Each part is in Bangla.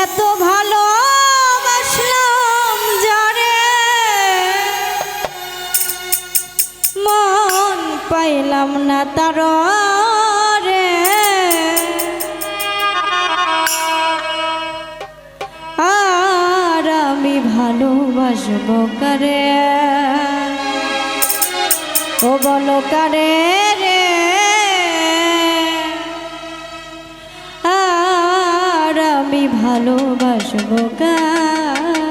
এত ভালো বাসলাম মন পাইলাম না তার রে। আর আমি ভালোবাসব কারে? ও বলো কারে? ভালোবাসব কারে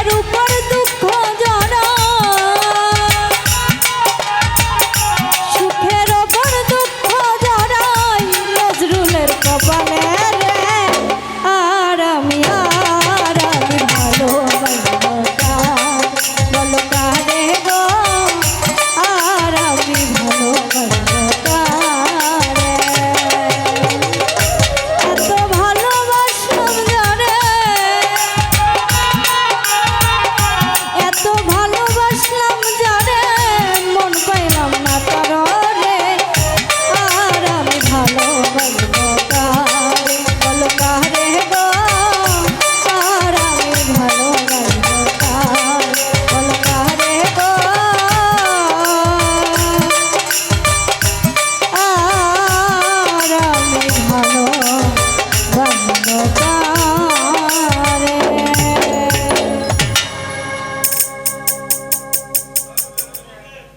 I don't Quero